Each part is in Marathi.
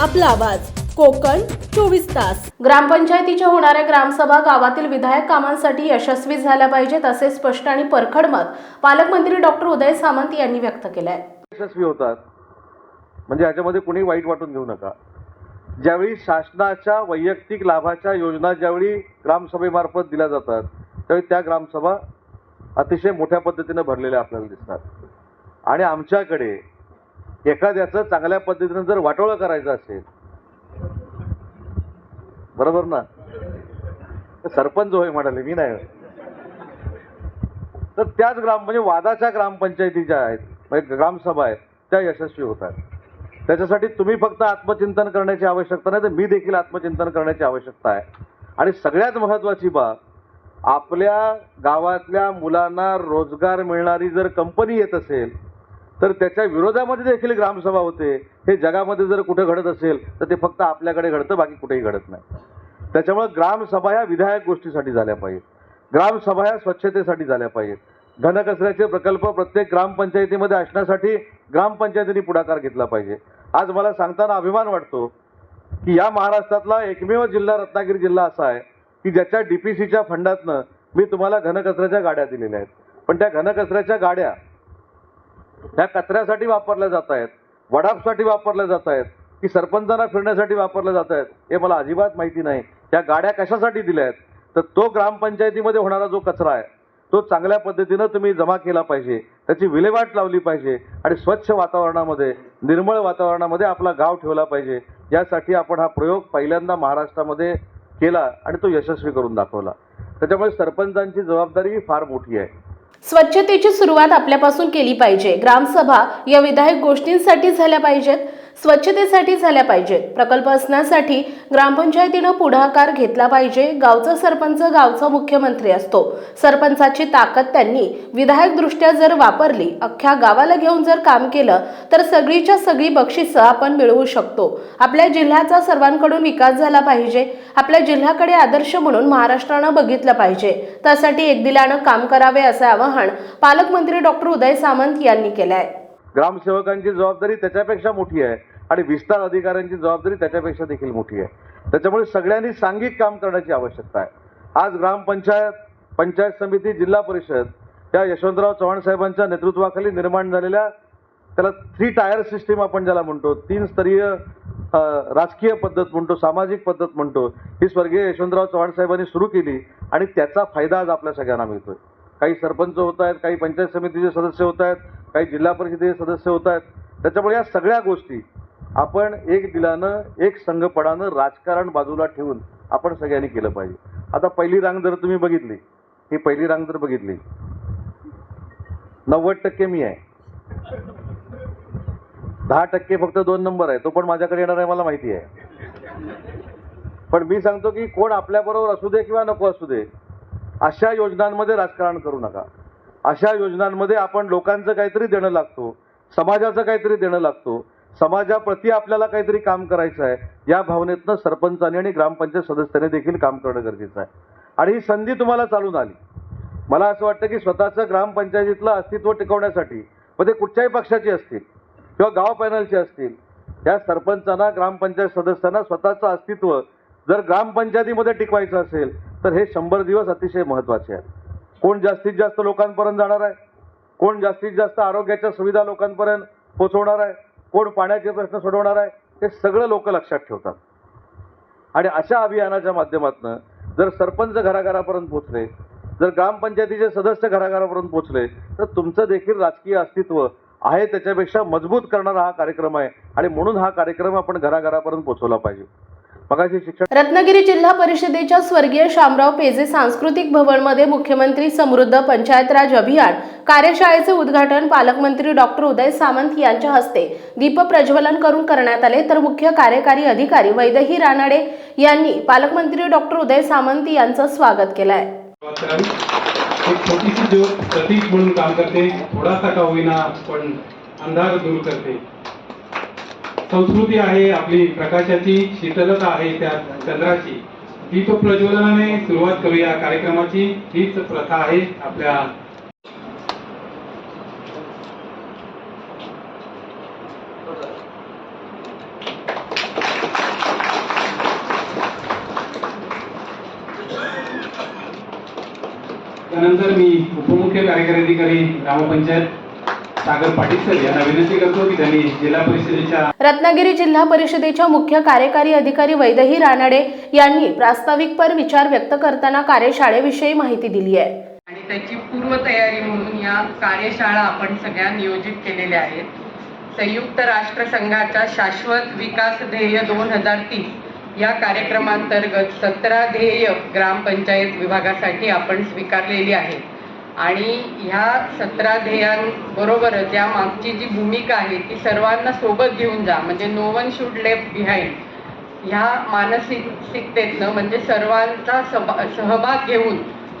आपला आवाज. कोकण चोवीस तास. ग्रामपंचायतीच्या होणाऱ्या ग्रामसभा गावातील विधायक कामांसाठी यशस्वी झाल्या पाहिजेत असे स्पष्ट आणि परखड मत पालकमंत्री डॉक्टर उदय सामंत यांनी व्यक्त केलं आहे यशस्वी होतात. म्हणजे याच्यामध्ये कुणी वाईट वाटून घेऊ नका. ज्यावेळी शासनाच्या वैयक्तिक लाभाच्या योजना ज्यावेळी ग्रामसभेमार्फत दिल्या जातात त्यावेळी त्या ग्रामसभा अतिशय मोठ्या पद्धतीनं भरलेल्या आपल्याला दिसतात. आणि आमच्याकडे एखाद्याचं चांगल्या पद्धतीनं जर वाटोळं करायचं असेल बरोबर ना? सरपंच होय म्हणाले मी नाही तर त्याच ग्राम म्हणजे वादाच्या ग्रामपंचायती ज्या आहेत म्हणजे ग्रामसभा आहेत त्या यशस्वी होतात. त्याच्यासाठी तुम्ही फक्त आत्मचिंतन करण्याची आवश्यकता नाही तर मी देखील आत्मचिंतन करण्याची आवश्यकता आहे. आणि सगळ्यात महत्वाची बाब आपल्या गावातल्या मुलांना रोजगार मिळणारी जर कंपनी येत असेल तर त्याच्या विरोधामध्ये देखील ग्रामसभा होते. हे जगामध्ये जर कुठं घडत असेल तर ते फक्त आपल्याकडे घडतं बाकी कुठेही घडत नाही. त्याच्यामुळे ग्रामसभा ह्या विधायक गोष्टीसाठी झाल्या पाहिजेत. ग्रामसभा ह्या स्वच्छतेसाठी झाल्या पाहिजेत. घनकचऱ्याचे प्रकल्प प्रत्येक ग्रामपंचायतीमध्ये असण्यासाठी ग्रामपंचायतीने पुढाकार घेतला पाहिजे. आज मला सांगताना अभिमान वाटतो की या महाराष्ट्रातला एकमेव जिल्हा रत्नागिरी जिल्हा असा आहे की ज्याच्या डी पी सीच्या फंडातनं मी तुम्हाला घनकचऱ्याच्या गाड्या दिलेल्या आहेत. पण त्या घनकचऱ्याच्या गाड्या ह्या कचऱ्यासाठी वापरल्या जात आहेत वडापसाठी वापरल्या जात आहेत की सरपंचांना फिरण्यासाठी वापरल्या जात आहेत हे मला अजिबात माहिती नाही. त्या गाड्या कशासाठी दिल्या आहेत तर तो ग्रामपंचायतीमध्ये होणारा जो कचरा आहे तो चांगल्या पद्धतीनं तुम्ही जमा केला पाहिजे त्याची विल्हेवाट लावली पाहिजे आणि स्वच्छ वातावरणामध्ये निर्मळ वातावरणामध्ये आपला गाव ठेवला पाहिजे. यासाठी आपण हा प्रयोग पहिल्यांदा महाराष्ट्रामध्ये केला आणि तो यशस्वी करून दाखवला. त्याच्यामुळे सरपंचांची जबाबदारी ही फार मोठी आहे. स्वच्छतेची सुरुवात आपल्यापासून केली पाहिजे. ग्रामसभा या विधायक गोष्टींसाठी झाल्या पाहिजेत. स्वच्छतेसाठी झाल्या पाहिजेत प्रकल्प असण्यासाठी ग्रामपंचायतीनं पुढाकार घेतला पाहिजे. गावचा सरपंच गावचा मुख्यमंत्री असतो. सरपंचाची ताकद त्यांनी. विधायकदृष्ट्या जर वापरली अख्ख्या गावाला घेऊन जर काम केलं तर सगळीच्या सगळी बक्षिसं आपण मिळवू शकतो. आपल्या जिल्ह्याचा सर्वांकडून विकास झाला पाहिजे. आपल्या जिल्ह्याकडे आदर्श म्हणून महाराष्ट्रानं बघितलं पाहिजे. त्यासाठी एकदिलानं काम करावे असे आवाहन पालकमंत्री डॉक्टर उदय सामंत यांनी केलं आहे ग्रामसेवकांची जबाबदारी त्याच्यापेक्षा मोठी आहे. आणि विस्तार अधिकाऱ्यांची जबाबदारी त्याच्यापेक्षा देखील मोठी आहे. त्याच्यामुळे सगळ्यांनी सांघिक काम करण्याची आवश्यकता आहे. आज ग्रामपंचायत पंचायत समिती जिल्हा परिषद या यशवंतराव चव्हाण साहेबांच्या नेतृत्वाखाली निर्माण झालेल्या त्याला थ्री टायर सिस्टीम आपण ज्याला म्हणतो तीन स्तरीय राजकीय पद्धत म्हणतो सामाजिक पद्धत म्हणतो ही स्वर्गीय यशवंतराव चव्हाण साहेबांनी सुरू केली आणि त्याचा फायदा आज आपल्या सगळ्यांना मिळतोय. काही सरपंच होत आहेत काही पंचायत समितीचे सदस्य होत आहेत काही जिल्हा परिषदेचे सदस्य होत आहेत. त्याच्यामुळे या सगळ्या गोष्टी आपण एक दिलानं एक संघपणानं राजकारण बाजूला ठेवून आपण सगळ्यांनी केलं पाहिजे. आता पहिली रांग जर तुम्ही बघितली ही पहिली रांग जर बघितली नव्वद टक्के मी आहे. दहा टक्के फक्त दोन नंबर आहे तो पण माझ्याकडे येणार आहे मला माहिती आहे. पण मी सांगतो की कोण आपल्याबरोबर असू दे किंवा नको असू दे अशा योजनांमध्ये राजकारण करू नका. अशा योजनांमध्ये आपण लोकांचं काहीतरी देणं लागतो समाजाचं काहीतरी देणं लागतो समाजाप्रती आपल्याला काहीतरी काम करायचं आहे या भावनेतनं सरपंचाने आणि ग्रामपंचायत सदस्यांनी देखील काम करणं गरजेचं आहे. आणि ही संधी तुम्हाला चालून आली. मला असं वाटतं की स्वतःचं ग्रामपंचायतीतलं अस्तित्व टिकवण्यासाठी मग ते कुठच्याही पक्षाची असतील किंवा गाव पॅनलचे असतील त्या सरपंचांना ग्रामपंचायत सदस्यांना स्वतःचं अस्तित्व जर ग्रामपंचायतीमध्ये टिकवायचं असेल तर हे शंभर दिवस अतिशय महत्त्वाचे आहेत कोण जास्तीत जास्त लोकांपर्यंत जाणार आहे? कोण जास्तीत जास्त आरोग्याच्या सुविधा लोकांपर्यंत पोहोचवणार आहे? कोण पाण्याचे प्रश्न सोडवणार आहे हे सगळं लोक लक्षात ठेवतात. आणि अशा अभियानाच्या माध्यमातून जर सरपंच घराघरापर्यंत पोचले जर ग्रामपंचायतीचे सदस्य घराघरापर्यंत पोचले तर तुमचं देखील राजकीय अस्तित्व आहे त्याच्यापेक्षा मजबूत करणारा हा कार्यक्रम आहे. आणि म्हणून हा कार्यक्रम आपण घराघरापर्यंत पोचवला पाहिजे. रत्नागिरी जिल्हा परिषदेच्या स्वर्गीय शामराव पेजे सांस्कृतिक भवनमध्ये मुख्यमंत्री समृद्ध पंचायत राज अभियान कार्यशाळेचे उद्घाटन पालकमंत्री डॉक्टर उदय सामंत यांच्या हस्ते. दीप प्रज्वलन करून करण्यात आले तर मुख्य कार्यकारी अधिकारी वैदही रानाडे यांनी पालकमंत्री डॉक्टर उदय सामंत यांचं स्वागत केलं आहे सुरुवात करावी एक छोटीशी ज्योत प्रतीक म्हणून काम करते थोडासा का होईना पण अंधार दूर करते. संस्कृती आहे आपली प्रकाशाची शीतलता आहे त्या चंद्राची. ही तो प्रज्वलनाने सुरुवात करूया. कार्यक्रमाची हीच प्रथा आहे आपल्या त्यानंतर मी उपमुख्य कार्यकारी अधिकारी ग्रामपंचायत. सागर पाटील सर यांना विनंती करतो की त्यांनी जिल्हा परिषदेच्या रत्नागिरी जिल्हा परिषदेच्या मुख्य कार्यकारी अधिकारी वैदही रानडे यांनी प्रास्ताविकपर विचार व्यक्त करताना कार्यशाळेविषयी माहिती दिली आहे. आणि त्याची पूर्वतयारी म्हणून या कार्यशाळा आपण सगळ्या नियोजित केलेल्या आहेत. संयुक्त राष्ट्र संघाच्या शाश्वत विकास ध्येय दोन हजार तीस या कार्यक्रमांतर्गत सतरा ध्येय ग्रामपंचायत विभागासाठी आपण स्वीकारलेली आहेत. आणि ह्या सतरा ध्येयांबरोबरच या मागची जी भूमिका आहे ती सर्वांना सोबत घेऊन जा. म्हणजे no one should left behind ह्या मानसिकतेतनं म्हणजे सर्वांचा सभा सहभाग घेऊन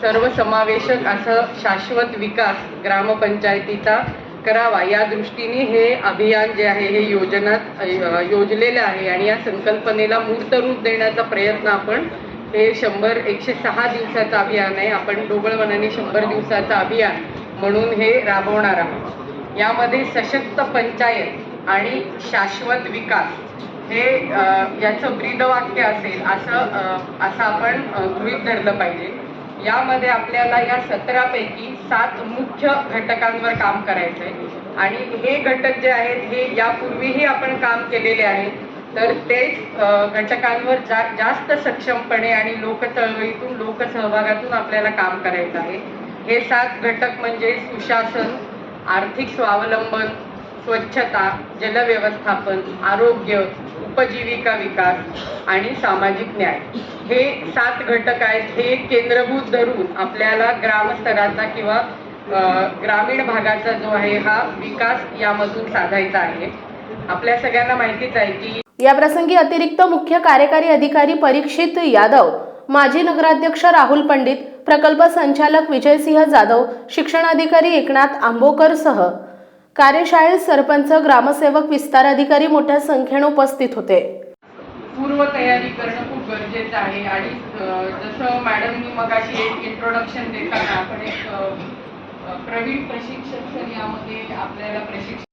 सर्वसमावेशक असं शाश्वत विकास ग्रामपंचायतीचा करावा या दृष्टीने हे अभियान जे आहे हे योजनात योजलेलं आहे. आणि या संकल्पनेला मूर्त रूप देण्याचा प्रयत्न आपण हे शंभर एकशे सहा दिवसाचं अभियान आहे. आपण डोबळवनाने शंभर दिवसाचं अभियान म्हणून हे राबवणार आहोत. यामध्ये सशक्त पंचायत आणि शाश्वत विकास हे याचं ब्रीदवाक्य असेल असं असं आपण गृहित गृहीत धरलं पाहिजे. यामध्ये आपल्याला या सतरापैकी सात मुख्य घटकांवर काम करायचं आहे आणि हे घटक जे आहेत हे यापूर्वीही आपण काम केलेले आहे तर तेच घटकांवर जा जास्त सक्षमपणे आणि लोकचळवळीतून लोकसहभागातून आपल्याला काम करायचं आहे. हे सात घटक म्हणजे सुशासन आर्थिक स्वावलंबन स्वच्छता जलव्यवस्थापन आरोग्य उपजीविका विकास आणि सामाजिक न्याय. हे सात घटक आहेत. हे केंद्रभूत धरून आपल्याला ग्रामस्तराचा किंवा ग्रामीण भागाचा जो आहे हा विकास यामधून साधायचा आहे. आपल्या सगळ्यांना माहितीच आहे की याप्रसंगी अतिरिक्त मुख्य कार्यकारी अधिकारी परीक्षित यादव माजी नगराध्यक्ष राहुल पंडित प्रकल्प संचालक विजयसिंह जाधव शिक्षणाधिकारी एकनाथ आंबोकर सह कार्यशाळेत सरपंच ग्रामसेवक विस्तार अधिकारी मोठ्या संख्येने उपस्थित होते. पूर्व तयारी करणं खूप गरजेचं आहे आणि जसं मॅडमनी मगाशी एक इंट्रोडक्शन देताना आपण एक प्रवीण प्रशिक्षक यामध्ये आपल्याला प्रशिक्षण